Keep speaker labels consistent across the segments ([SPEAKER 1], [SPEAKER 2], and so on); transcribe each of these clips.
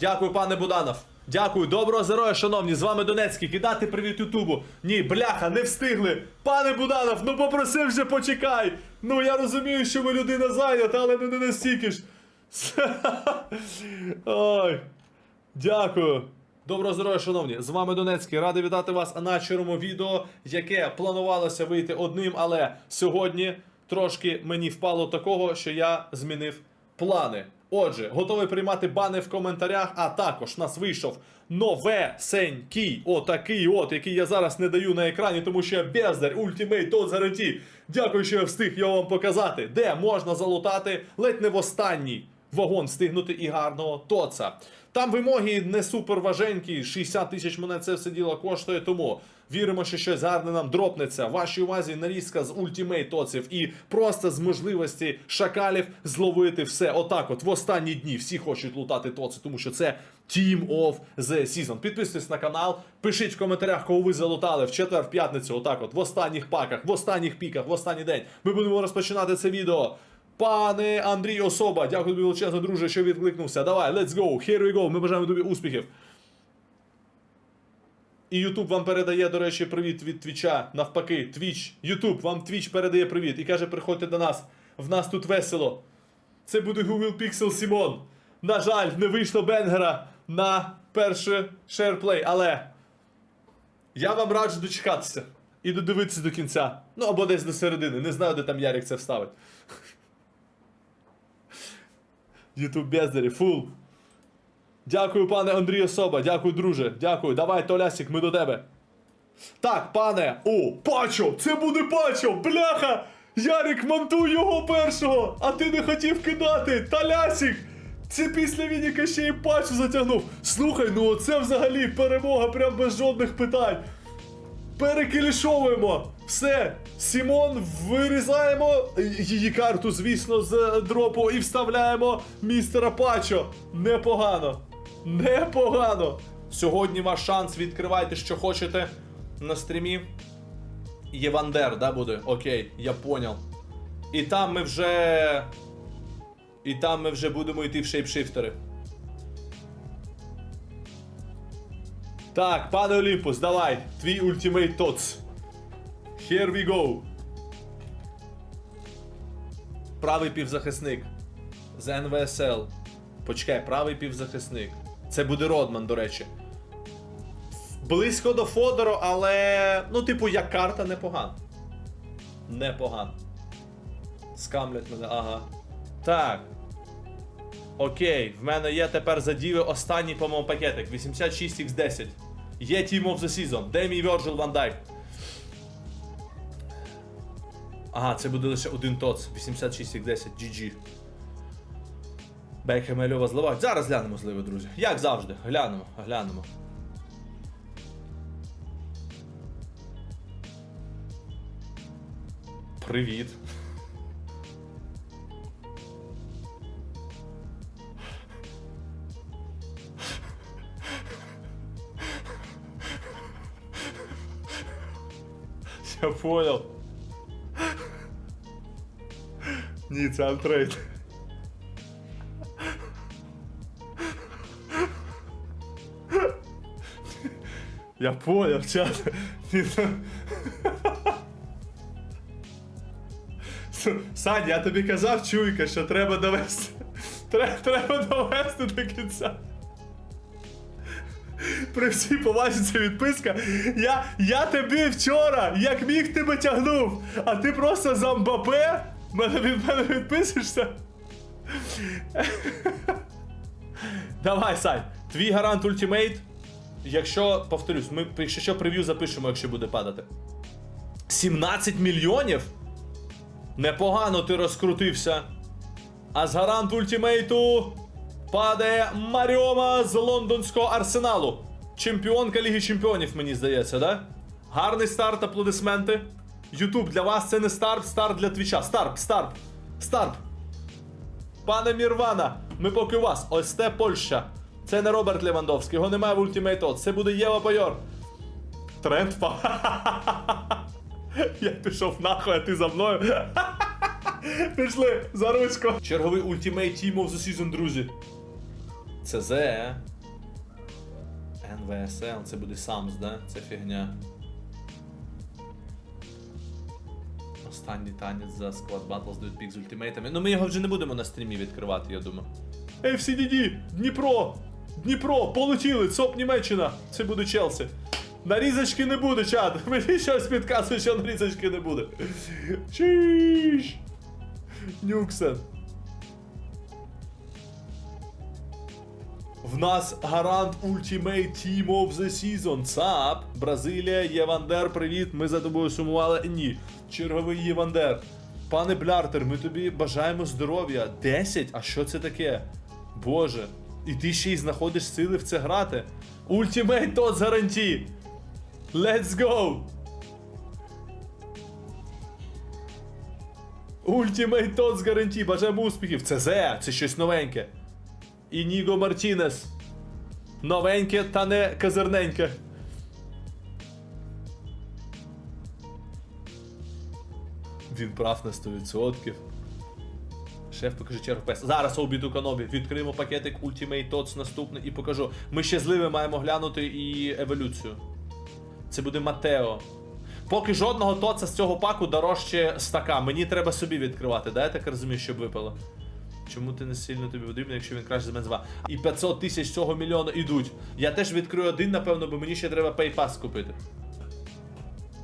[SPEAKER 1] Дякую, пане Буданов. Дякую, доброго здоров'я, шановні. З вами Донецький. Кидати привіт Ютубу. Ні, бляха, не встигли. Пане Буданов, ну попросив вже почекай. Ну я розумію, що ви людина зайнята, але ну не настільки ж. Ой. Дякую. Доброго здоров'я, шановні! З вами Донецький. Радий вітати вас на червому відео, яке планувалося вийти одним, але сьогодні трошки мені впало такого, що я змінив плани. Отже, готовий приймати бани в коментарях, а також нас вийшов новесенький, отакий от, який я зараз не даю на екрані, тому що я бездарь, ультимейт, от гарантій. Дякую, що я встиг його вам показати, де можна залутати? Ледь не в останній вагон встигнути і гарного тоца. Там вимоги не супер важенькі, 60 тисяч мене це все діло коштує, тому віримо, що щось гарне нам дропнеться. Вашій увазі нарізка з ультимейт тоців і просто з можливості шакалів зловити все. Отак, от в останні дні всі хочуть лутати тоци, тому що це Team of the Season. Підписуйтесь на канал, пишіть в коментарях, кого ви залутали в четвер, в п'ятницю, отак, от в останніх паках, в останніх піках, в останній день. Ми будемо розпочинати це відео. Пане Андрій Особа, дякую тобі величезно, друже, що відкликнувся. Давай, let's go, here we go. Ми бажаємо тобі успіхів. І YouTube вам передає, до речі, привіт від Твіча. Навпаки, Твіч, YouTube вам Твіч передає привіт і каже, приходьте до нас. В нас тут весело. Це буде Google Pixel Сімон. На жаль, не вийшло Бенгера на перше шерплей, але я вам раджу дочекатися і додивитися до кінця. Ну або десь до середини. Не знаю, де там Ярик це вставить. Ютуб бездарі, фул. Дякую, пане Андрій Особа, дякую, друже. Дякую. Давай, Толясік, ми до тебе. Так, пане. О, Пачо! Це буде Пачо! Бляха! Ярик, монтуй його першого! А ти не хотів кидати! Талясік! Це після Вініка ще і Пачо затягнув. Слухай, ну оце взагалі перемога прям без жодних питань. Перекілішовуємо. Все. Сімон вирізаємо її карту, звісно, з дропу і вставляємо містера Пачо. Непогано. Непогано. Сьогодні ваш шанс. Відкривайте, що хочете на стрімі. Євандер, да, буде? Окей, я понял. І там ми вже. І там ми вже будемо йти в шейпшифтери. Так, пане Олімпус, давай, твій ультимейт тоц. Here we go. Правий півзахисник. З НВСЛ. Почекай, правий півзахисник. Це буде Родман, до речі. Близько до Фодору, але. Ну, типу, як карта непогано. Непогано. Скамлять мене, ага. Так. Окей, в мене є тепер задіви останній, по-моєму, пакетик. 86x10. Є Team of the Season. Де мій Virgil Van Dijk? Ага, це буде лише один тоц. 86x10. GG. Бекхем і Льова зливають. Зараз глянемо зливи, друзі. Як завжди. Глянемо, глянемо. Привіт. Я понял. Ні, це антрейд. Я понял, чат. Сань, я тобі казав, чуйка, що треба довести. Треба, довести до кінця. При всій повазі це відписка. Я, я тобі вчора, як міг тебе тягнув, а ти просто за мене від мене відписуєшся. Давай, Сань, твій гарант ультимейт. Якщо, повторюсь, ми якщо що прев'ю запишемо, якщо буде падати. 17 мільйонів? Непогано ти розкрутився. А з гарант ультимейту падає Маріома з лондонського арсеналу. Чемпіонка Ліги Чемпіонів, мені здається, да? Гарний старт, аплодисменти. Ютуб, для вас це не старт, старт для твіча. Старт, старт, старт. Пане Мірвана, ми поки у вас. Ось це Польща. Це не Роберт Левандовський, його немає в ультимейту. Це буде Єва Пайор. Тренд па. Я пішов нахуй, а ти за мною. Пішли за ручку. Черговий ультимейт Team of the Season, друзі. ЦЗ. НВСЛ, це буде Самс, да? Це фігня. Останній танець за Squad Battles дають пік з ультимейтами. Ну ми його вже не будемо на стрімі відкривати, я думаю. FCDD, Дніпро! Дніпро, полетіли, ЦОП Німеччина. Це буде Челсі. Нарізочки не буде, чат. Мені щось підказує, що нарізочки не буде. Чіш! Нюксен. В нас гарант Ultimate Team of the Season. ЦАП, Бразилія, Євандер, привіт. Ми за тобою сумували. Ні. Черговий Євандер. Пане Бляртер, ми тобі бажаємо здоров'я. 10? А що це таке? Боже. І ти ще й знаходиш сили в це грати. Ultimate TOTS гарантій. Let's go! Ultimate TOTS гарантій. Бажаємо успіхів. Це Зе, це щось новеньке. Ініго Мартінес. Новеньке та не казерненьке. Він прав на 100%. Шеф, покажи чергу пес. Зараз обіду канобі. Відкриємо пакетик Ultimate TOTS наступний і покажу. Ми ще маємо глянути і еволюцію. Це буде Матео. Поки жодного тоца з цього паку дорожче стака. Мені треба собі відкривати, да? Я так розумію, щоб випало. Чому ти не сильно тобі потрібен, якщо він краще за мене два? І 500 тисяч цього мільйона ідуть. Я теж відкрию один, напевно, бо мені ще треба PayPass купити.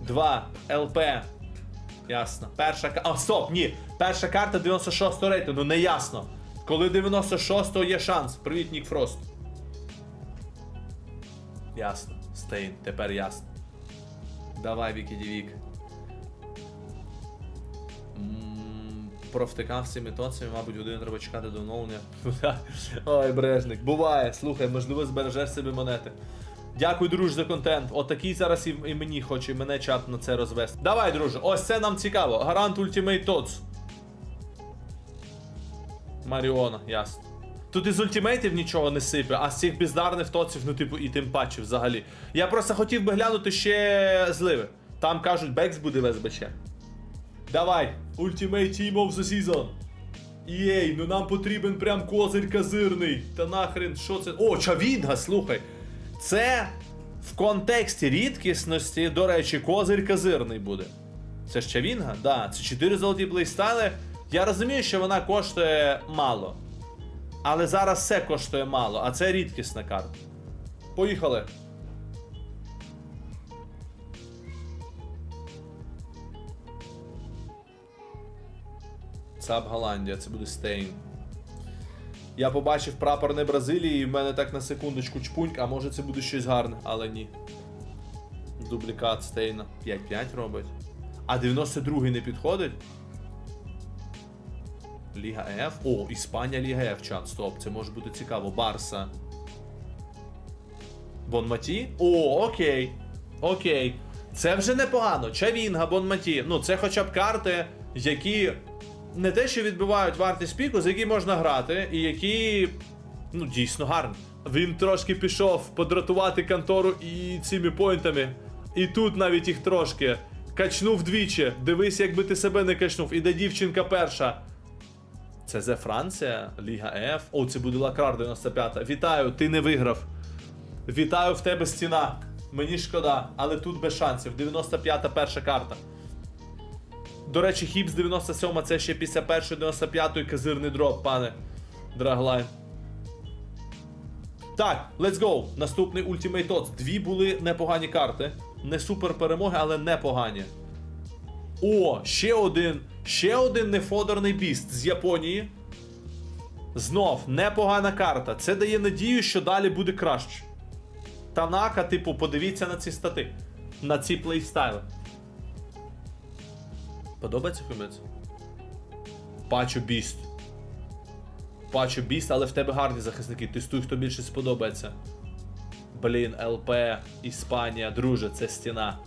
[SPEAKER 1] Два. ЛП. Ясно. Перша карта. А, стоп, ні. Перша карта 96-го рейтингу, не ясно. Коли 96-го є шанс. Привіт, Нік Фрост. Ясно. Стейн, тепер ясно. Давай, Вікі Дівік. Провтикав цими тоцями, мабуть, годину треба чекати до оновлення. Ой, брежник. Буває, слухай, можливо, збережеш собі монети. Дякую, друже, за контент. Отакий зараз і, і мені хоче, і мене чат на це розвести. Давай, друже, ось це нам цікаво. Гарант Ultimate Tots. Маріона, ясно. Тут із ультимейтів нічого не сипе, а з цих бездарних тоців, ну типу, і тим паче взагалі. Я просто хотів би глянути ще зливи. Там кажуть, Бекс буде в СБЧ. Давай, Ultimate Team of the Season. Єй, ну нам потрібен прям козир казирний. Та нахрен, що це? О, Чавінга, слухай. Це в контексті рідкісності, до речі, козир казирний буде. Це ж Чавінга? Да, це 4 золоті плейстайли. Я розумію, що вона коштує мало. Але зараз все коштує мало, а це рідкісна карта. Поїхали. ЦАП Голландія, це буде Стейн. Я побачив прапор не Бразилії, і в мене так на секундочку чпуньк, а може це буде щось гарне, але ні. Дублікат Стейна 5-5 робить. А 92-й не підходить? Ліга Ф. О, Іспанія Ліга Ф, чат, стоп, це може бути цікаво. Барса. Бонматі? О, окей. Окей. Це вже непогано. Чавінга, Бонматі. Ну, це хоча б карти, які не те, що відбивають вартість піку, за які можна грати, і які. Ну, дійсно гарні. Він трошки пішов подратувати контору і цими поінтами. І тут навіть їх трошки. Качнув двічі. Дивись, якби ти себе не качнув. Іде дівчинка перша. Це Зе Франція, Ліга Ф. О, це буде Лакрар 95. Вітаю, ти не виграв. Вітаю в тебе стіна. Мені шкода, але тут без шансів. 95-та перша карта. До речі, Хіпс 97 це ще після першої 95-ї казирний дроп, пане Драглайн. Так, let's go. Наступний Ultimate Tots. Дві були непогані карти. Не супер перемоги, але непогані. О, ще один. Ще один нефодерний біст з Японії. Знов непогана карта. Це дає надію, що далі буде краще. Танака, типу, подивіться на ці стати. На ці плейстайли. Подобається комець? Пачу біст. Пачу біст, але в тебе гарні захисники. Тестуй, хто більше сподобається. Блін, ЛП, Іспанія, друже, це стіна.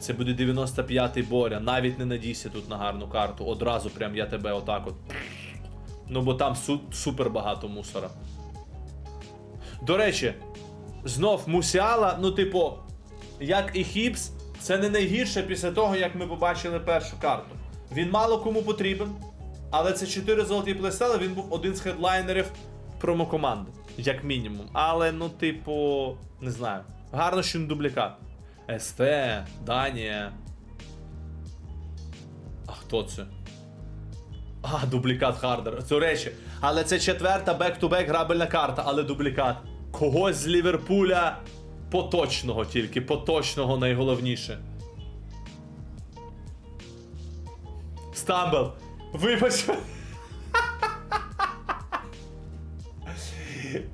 [SPEAKER 1] Це буде 95-й боря. Навіть не надійся тут на гарну карту. Одразу прям я тебе отак от. Ну бо там су- супер багато мусора. До речі, знов Мусіала, ну, типу, як і Хіпс, це не найгірше після того, як ми побачили першу карту. Він мало кому потрібен, але це 4 золоті плейстайли, він був один з хедлайнерів промокоманди. Як мінімум. Але, ну, типу, не знаю. Гарно, що не дублікат. СТ, Данія. А хто це? А, дублікат Хардер. Це речі. Але це четверта бек-ту-бек грабельна карта, але дублікат. Когось з Ліверпуля поточного тільки, поточного найголовніше. Стамбл. Вибач.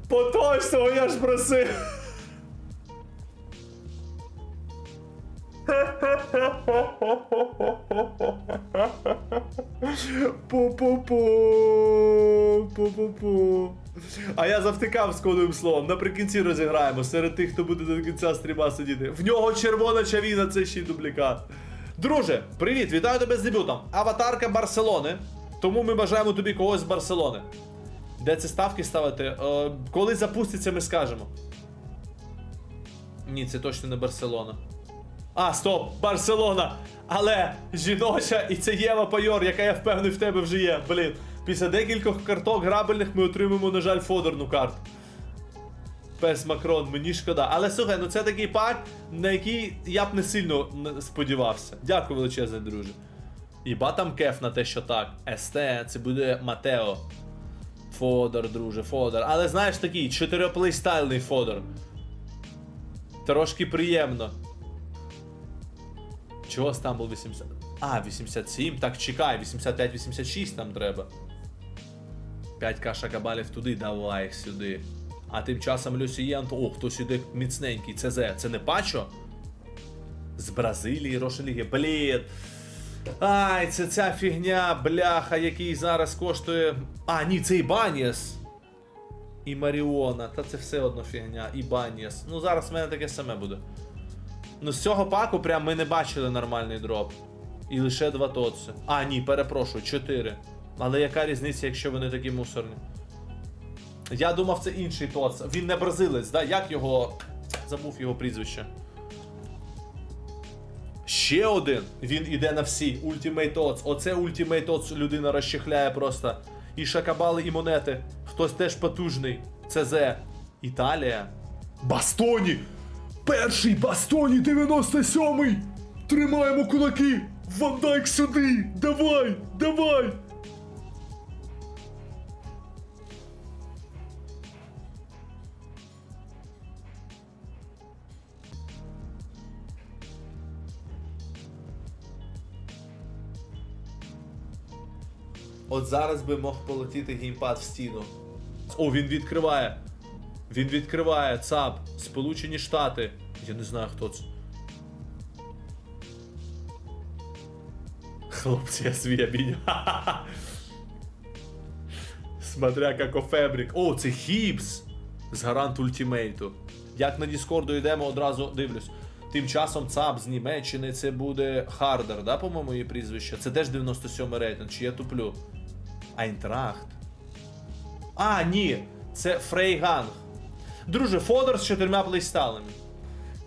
[SPEAKER 1] Поточного я ж просив. Пу-пу-пу. Пу-пу-пу. А я завтикав з кодовим словом. Наприкінці розіграємо серед тих, хто буде до кінця стріма сидіти. В нього червона чавіна, це ще й дублікат. Друже, привіт, вітаю тебе з дебютом. Аватарка Барселони. Тому ми бажаємо тобі когось з Барселони. Де це ставки ставити? Е, коли запуститься, ми скажемо. Ні, це точно не Барселона. А, стоп, Барселона! Але жіноча і це Єва Пайор, яка я впевнений в тебе вже є. Блін. Після декількох карток грабельних ми отримаємо, на жаль, фодерну карту. Пес Макрон, мені шкода. Але слухай, ну це такий пак, на який я б не сильно сподівався. Дякую величезне, друже. Іба там кеф на те, що так. СТ, це буде Матео. Фодор, друже, Фодор. Але знаєш такий чотириплейстайльний Фодор. Трошки приємно. Чого Стамбул 80? А, 87. Так, чекай, 85-86 там треба. 5к шакабалів туди, давай їх сюди. А тим часом Люсієнто, о, хтось іде міцненький. ЦЗ. Це не Пачо? З Бразилії, Рошеліги. Блін. Ай, це ця фігня, бляха, який зараз коштує. А, ні, це Ібаніас. І Маріона. Та це все одно фігня. Ібаніас. Ну зараз в мене таке саме буде. Ну з цього паку прям ми не бачили нормальний дроп. І лише два тоци. А, ні, перепрошую, чотири. Але яка різниця, якщо вони такі мусорні? Я думав, це інший тоц. Він не бразилець, да? Як його. Забув його прізвище. Ще один. Він іде на всі. Ultimate Odds. Оце Ultimate Odds людина розчехляє просто. І шакабали, і монети. Хтось теж потужний. ЦЗ. Італія. Бастоні! Перший Бастоні 97-й! Тримаємо кулаки! Ван Дайк сюди! Давай! Давай! От зараз би мог полетіти геймпад в стіну. О, він відкриває. Він відкриває ЦАП. Сполучені Штати. Я не знаю, хто це. Хлопці, я свій обійняв. Смотря како фабрик. О, це Хіпс з гарант ультимейту. Як на Діскорду йдемо, одразу дивлюсь. Тим часом ЦАП з Німеччини це буде Хардер, да, по-моєму, її прізвище. Це теж 97 рейтинг, чи я туплю. Айнтрахт. А, ні, це Фрейганг. Друже, Фодор з чотирма плейсталами.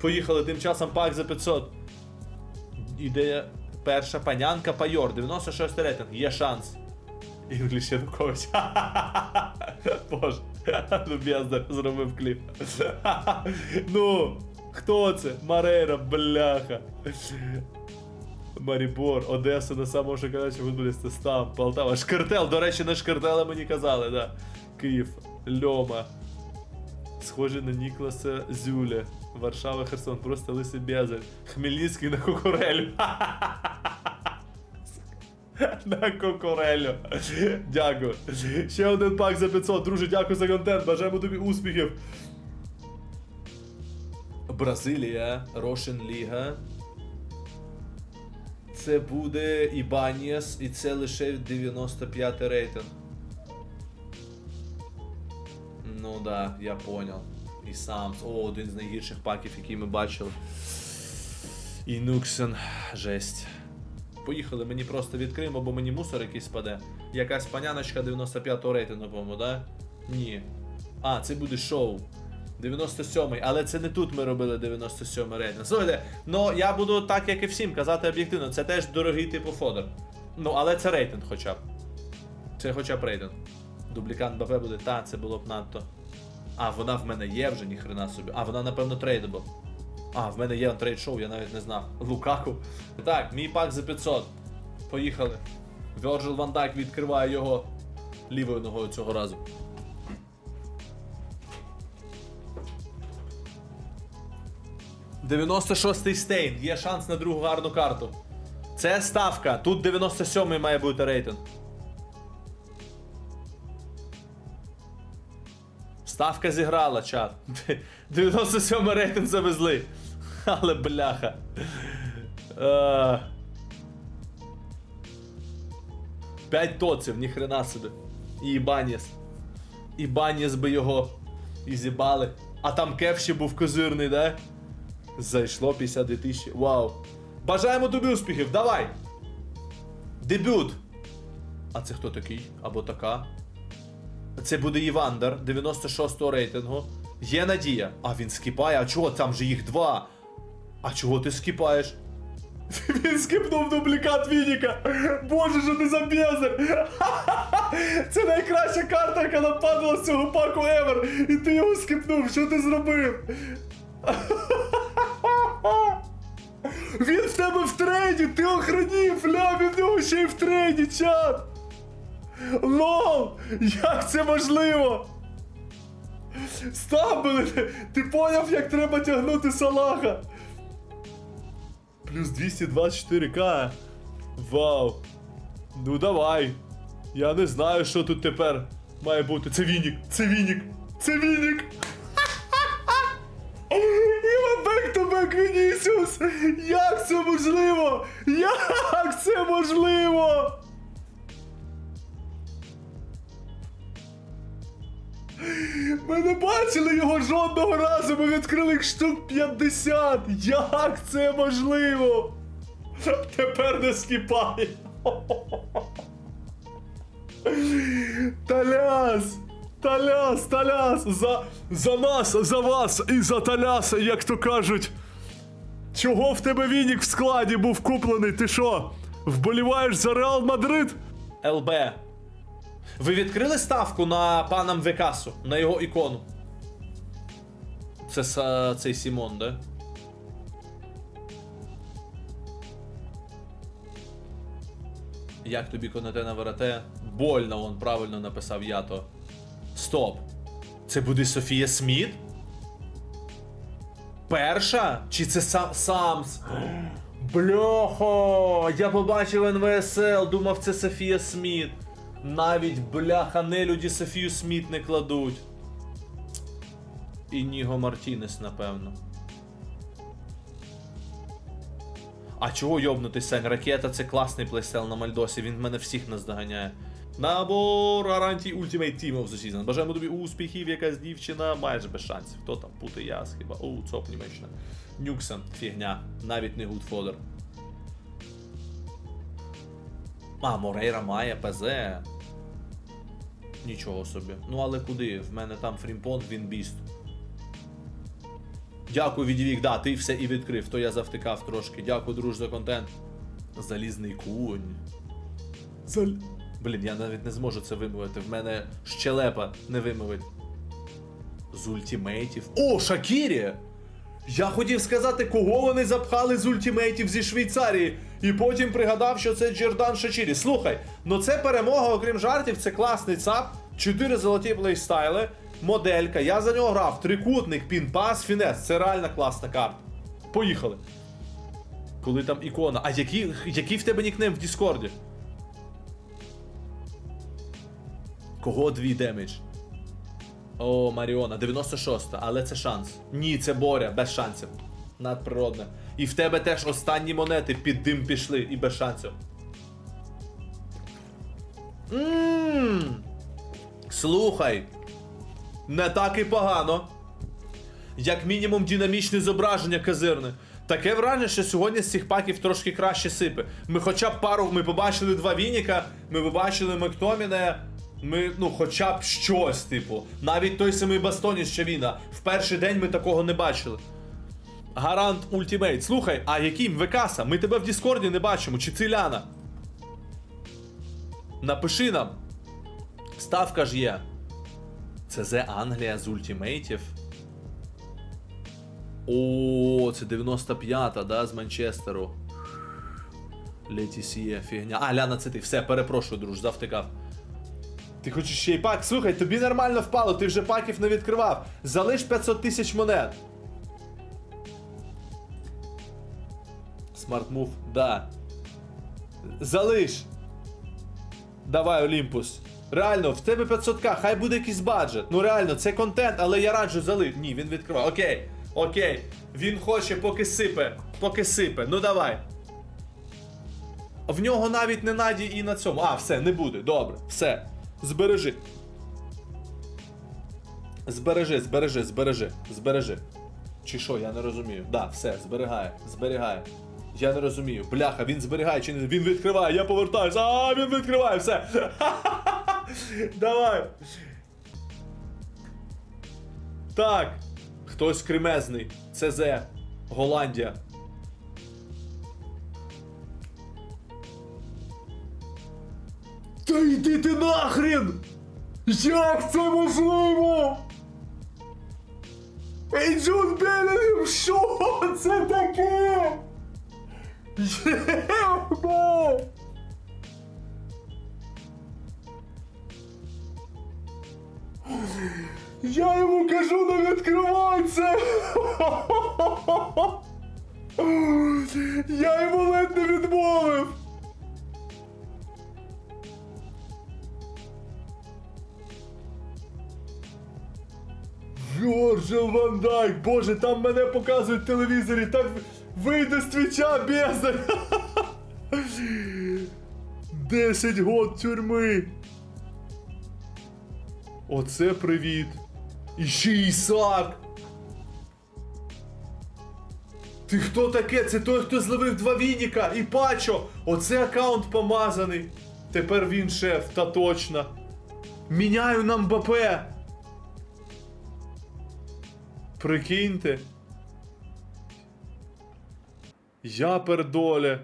[SPEAKER 1] Поїхали тим часом пак за 500. Іде перша панянка Пайор, 96 рейтинг, є шанс. Інгліш Янукович. Боже, люб'язно зробив кліп. ну, хто це? Марейра, бляха. Марібор, Одеса на самого шоколадчого футболіста, Стам, Полтава, Шкартел, до речі, на Шкартела мені казали, да. Київ, Льома. Схожий на Нікласа Зюля. Варшава, Херсон, просто лисий Бязель. Хмельницький на Кукурелю. На Кукурелю. Дякую. Ще один пак за 500. Друже, дякую за контент. Бажаємо тобі успіхів. Бразилія, Рошен Ліга. Це буде Ібаніас, і це лише 95 рейтинг. Ну да, я понял. І сам. О, один з найгірших паків, який ми бачили. І Нуксен. Жесть. Поїхали, мені просто відкриємо, бо мені мусор якийсь спаде. Якась паняночка 95-го рейтингу, по-моєму, да? Ні. А, це буде шоу. 97-й, але це не тут ми робили 97-й рейтинг. Слухайте, ну я буду так, як і всім, казати об'єктивно, це теж дорогий типу фодер. Ну, але це рейтинг хоча б. Це хоча б рейтинг. Дублікант БП буде, та, це було б надто. А, вона в мене є вже, ніхрена собі. А, вона, напевно, трейдабл. А, в мене є трейд шоу, я навіть не знав. Лукаку. Так, мій пак за 500. Поїхали. Van Dijk відкриває його лівою ногою цього разу. «96-й стейн. Є шанс на другу гарну карту. Це ставка. Тут 97-й має бути рейтинг. Ставка зіграла, чат. 97 рейтинг завезли. Але бляха. Е, П'ять тоців, ніхрена собі. І Ібаніс. Ібаніс би його і зібали. А там кеф ще був козирний, да? Зайшло 52 тисячі. Вау. Бажаємо тобі успіхів, давай! Дебют! А це хто такий? Або така? Це буде Івандер 96-го рейтингу. Є надія. А він скіпає. А чого там же їх два? А чого ти скіпаєш? Він скипнув дублікат Вініка. Боже, що ти за безер! Це найкраща карта, яка нам падала з цього паку Ever. І ти його скипнув. Що ти зробив? Він в тебе в трейді, ти охренів, ля, він в нього ще й в трейді, чат! Лол! Як це можливо? Стабили! Ти поняв, як треба тягнути салаха? Плюс 224к. Вау. Ну давай. Я не знаю, що тут тепер має бути. Це Вінік! Це Вінік! Це Вінік! Back Вінісіус! Як це можливо? Як це можливо? Ми не бачили його жодного разу, ми відкрили їх штук 50. Як це можливо? Тепер не скіпає. Таляс! Таляс, Таляс! За, за нас, за вас і за Таляса, як то кажуть. Чого в тебе Вінік в складі був куплений? Ти що? Вболіваєш за Реал Мадрид? ЛБ. Ви відкрили ставку на пана Мвекасу, на його ікону? Це цей Сімон, да? Як тобі конете на вороте? Больно он правильно написав ято. Стоп. Це буде Софія Сміт? Перша? Чи це сам Самс? Бляха! Я побачив НВСЛ, думав, це Софія Сміт. Навіть бляха нелюді Софію Сміт не кладуть. І Ніго Мартінес, напевно. А чого йобнутий Сень? Ракета це класний плейстайл на Мальдосі, він мене всіх наздоганяє. Набор гарантій Ultimate Team of the Season. Бажаємо тобі успіхів, якась дівчина майже без шансів. Хто там? Пути яс хіба. Оу, цоп Німеччина. Нюксен, фігня. Навіть не гудфодер. А, Морейра має ПЗ. Нічого собі. Ну але куди? В мене там Фрімпонт, він біст. Дякую, відвік, да, ти все і відкрив, то я завтикав трошки. Дякую, друж, за контент. Залізний кунь. Зал... Блін, я навіть не зможу це вимовити. В мене щелепа не вимовить. З ультимейтів. О, Шакірі! Я хотів сказати, кого вони запхали з ультимейтів зі Швейцарії, і потім пригадав, що це Джердан Шачірі. Слухай, ну це перемога, окрім жартів, це класний ЦАП, 4 золоті плейстайли, моделька. Я за нього грав. Трикутник, пін-пас, фінес. Це реально класна карта. Поїхали. Коли там ікона. А який, який в тебе нікнейм в Діскорді? Кого дві демедж? О, Маріона, 96, але це шанс. Ні, це Боря, без шансів. Надприродне. І в тебе теж останні монети під дим пішли і без шансів. Ммм. Слухай. Не так і погано. Як мінімум динамічне зображення казирне. Таке враження, що сьогодні з цих паків трошки краще сипе. Ми хоча б пару. Ми побачили два Вініка, ми побачили Мектоміне. Ми, ну, хоча б щось, типу. Навіть той самий Бастоні з Чавіна. В перший день ми такого не бачили. Гарант Ультімейт. Слухай, а яким Векаса? Ми тебе в Діскорді не бачимо, чи це Ляна? Напиши нам. Ставка ж є. Це Зе Англія з ультимейтів. О, це 95-та, да, з Манчестеру. Летісіє, фігня. А, Ляна, це ти. Все, перепрошую, друж, завтикав. Ти хочеш ще й пак? Слухай, тобі нормально впало, ти вже паків не відкривав. Залиш 500 тисяч монет. Смарт мув, да. Залиш. Давай, Олімпус. Реально, в тебе 500к, хай буде якийсь баджет. Ну реально, це контент, але я раджу залив. Ні, він відкриває. Окей, окей. Він хоче, поки сипе. Поки сипе. Ну давай. В нього навіть не наді і на цьому. А, все, не буде. Добре, все. Збережи. Збережи, збережи, збережи, збережи. Чи що, я не розумію. Да, все, зберігає, зберігає. Я не розумію. Бляха, він зберігає чи не. Він відкриває, я повертаюся. А, він відкриває, все. Давай. Так. Хтось кремезний. ЦЗ. Голландія. Та йди ти нахрен! Як це можливо? Ей, Джон що це таке? Єбо! Я йому кажу, не відкривай це! Я йому ледь не відмовив! Вьорджил Ван Дайк, боже, там мене показують в телевізорі, так вийде з твіча бездарь. 10 год тюрми. Оце привіт. І ще Ісак. Ти хто таке? Це той, хто зловив два Вініка і Пачо. Оце аккаунт помазаний. Тепер він шеф, та точно. Міняю на Мбапе. Прикиньте. Я пердоле.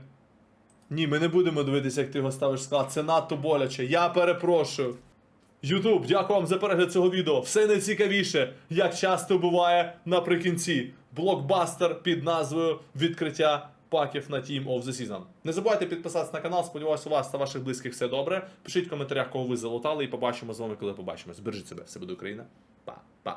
[SPEAKER 1] Ні, ми не будемо дивитися, як ти його ставиш склад. Це надто боляче. Я перепрошую. Ютуб, дякую вам за перегляд цього відео. Все найцікавіше, як часто буває наприкінці. Блокбастер під назвою Відкриття паків на Team of the Season. Не забувайте підписатися на канал. Сподіваюся, у вас та ваших близьких все добре. Пишіть в коментарях, кого ви залутали, і побачимо з вами, коли побачимось. Бережіть себе, все буде Україна. Па, па.